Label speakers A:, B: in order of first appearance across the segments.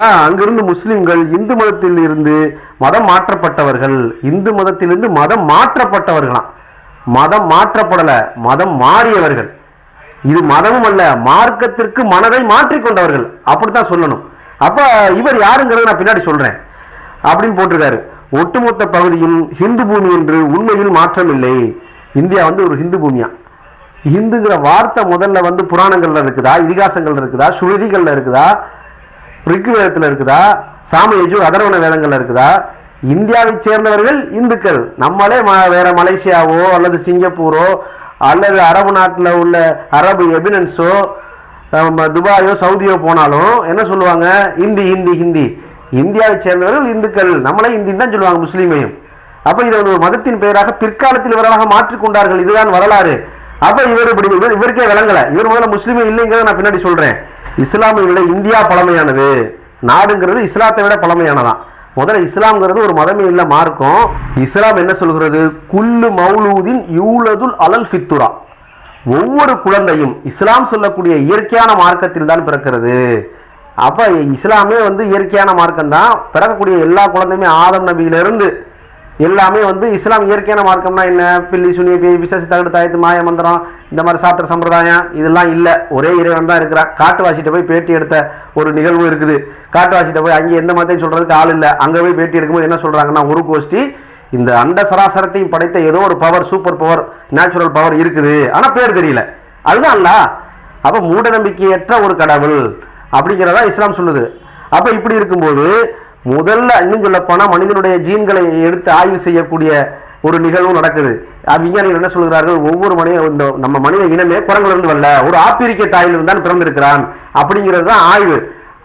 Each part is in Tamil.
A: ஆஹ் அங்கிருந்து முஸ்லிம்கள் இந்து மதத்தில் இருந்து மதம் மாற்றப்பட்டவர்கள் இந்து மதத்திலிருந்து மதம் மாற்றப்பட்டவர்களாம். மதம் மாற்றப்படல மதம் மாறியவர்கள். இது மதமும் அல்ல மார்க்கத்திற்கு மனதை மாற்றிக்கொண்டவர்கள் அப்படித்தான் சொல்லணும். அப்ப இவர் யாருங்கிறத நான் பின்னாடி சொல்றேன். அப்படின்னு போட்டிருக்காரு. ஒட்டுமொத்த பகுதியும் ஹிந்து பூமி என்று உண்மையில் மாற்றம் இல்லை இந்தியா வந்து ஒரு ஹிந்து பூமியா? ஹிந்துங்கிற வார்த்தை முதல்ல வந்து புராணங்கள்ல இருக்குதா? இதிகாசங்கள்ல இருக்குதா? ஸ்ருதிகள்ல இருக்குதா? ரிக்வேதத்தில் இருக்குதா? சாம யஜூர் அதர்வண வேதங்கள்ல இருக்குதா? இந்தியாவை சேர்ந்தவர்கள் இந்துக்கள். நம்மளே ம- வேற மலேசியாவோ அல்லது சிங்கப்பூரோ அல்லது அரபு நாட்டில் உள்ள அரபு எபினன்ஸோ துபாயோ சவுதியோ போனாலும் என்ன சொல்லுவாங்க? இந்தி ஹிந்தி ஹிந்தி. இந்தியாவை சேர்ந்தவர்கள் இந்துக்கள். நம்மளே ஹிந்தின்னு தான் சொல்லுவாங்க முஸ்லீமையும். அப்ப இதை ஒரு மதத்தின் பெயராக பிற்காலத்தில் இவராக மாற்றிக்கொண்டார்கள் இதுதான் வரலாறு. அப்ப இவர் இப்படி இவர் இவருக்கே விளங்கல. இவர் முதல்ல முஸ்லீமே இல்லைங்கிறத நான் பின்னாடி சொல்றேன். இஸ்லாமை விட இந்தியா பழமையானது. நாடுங்கிறது இஸ்லாத்தை விட பழமையானதான் முதல்ல இஸ்லாம்ங்கிறது ஒரு மதமே இல்லை மார்க்கம். இஸ்லாம் என்ன சொல்கிறது? குல்லு மௌலூதின் யூலதுல் அலல் ஃபித்துரா. ஒவ்வொரு குழந்தையும் இஸ்லாம் சொல்லக்கூடிய இயற்கையான மார்க்கத்தில் தான் பிறக்கிறது. அப்போ இஸ்லாமே வந்து இயற்கையான மார்க்கம் தான் பிறக்கக்கூடிய எல்லா குழந்தையுமே ஆதம் நபியிலிருந்து எல்லாமே வந்து இஸ்லாம் இயற்கையான மார்க்கம்னா என்ன? பில்லி சுனிய பேய் விசேஷ தகடு தாயத்து மாய மந்திரம் இந்த மாதிரி சாத்திர சம்பிரதாயம் இதெல்லாம் இல்லை. ஒரே இறைவன் தான் இருக்கிறான். காட்டுவாசிட்ட போய் பேட்டி எடுத்த ஒரு நிகழ்வு இருக்குது. காட்டுவாசிட்ட போய் அங்கே எந்த மதத்தையும் சொல்றதுக்கு ஆள் இல்லை. அங்கே போய் பேட்டி எடுக்கும்போது என்ன சொல்றாங்கன்னா ஒரு கோஷ்டி இந்த அண்ட சராசரத்தையும் படைத்த ஏதோ ஒரு power super power natural power இருக்குது. ஆனால் பேர் தெரியல. அதுதான் அல்ல. அப்போ மூட நம்பிக்கையற்ற ஒரு கடவுள் அப்படிங்கிறதா இஸ்லாம் சொல்லுது. அப்போ இப்படி இருக்கும்போது முதல்ல இன்னும் சொல்ல போனா மனிதனுடைய ஜீன்களை எடுத்து ஆய்வு செய்யக்கூடிய ஒரு நிகழ்வு நடக்குது. விஞ்ஞானிகள் என்ன சொல்கிறார்கள் ஒவ்வொரு மனித இந்த நம்ம மனித இனமே குரங்கிலிருந்து வரல. ஒரு ஆப்பிரிக்க தாயிலிருந்து தான் பிறந்திருக்கிறான். அப்படிங்கிறது தான் ஆய்வு.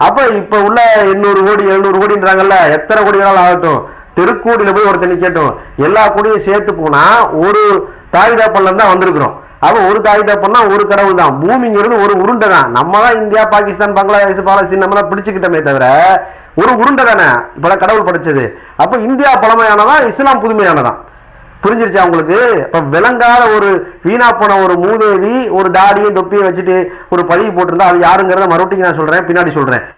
A: அப்ப இப்ப உள்ள எண்ணூறு கோடி எழுநூறு கோடின்றாங்கல்ல எத்தனை கோடி ஆகட்டும். தெருக்கோடியில போய் ஒருத்தனை கேட்டோம். எல்லா கோடியும் சேர்த்து போனா ஒரு தாய் பள்ளம் தான் வந்திருக்கிறோம். அப்ப ஒரு தாய் தப்பன்னா ஒரு கடவுள் தான். பூமிங்கிறது ஒரு உருண்டை தான். நம்ம தான் இந்தியா பாகிஸ்தான் பங்களாதேஷ் பாலஸ்தீன் நம்ம தான் பிடிச்சுக்கிட்டோமே தவிர ஒரு உருண்டை தானே? இப்பதான் கடவுள் படைச்சது. அப்போ இந்தியா பழமையானதா? இஸ்லாம் புதுமையானதான் புரிஞ்சிருச்சா உங்களுக்கு? இப்போ விளங்காத ஒரு வீணா போன ஒரு மூதேவி ஒரு தாடியும் தொப்பியும் வச்சுட்டு ஒரு பழி போட்டிருந்தா அது யாருங்கிறத மறுபடியும் நான் சொல்கிறேன் பின்னாடி சொல்கிறேன்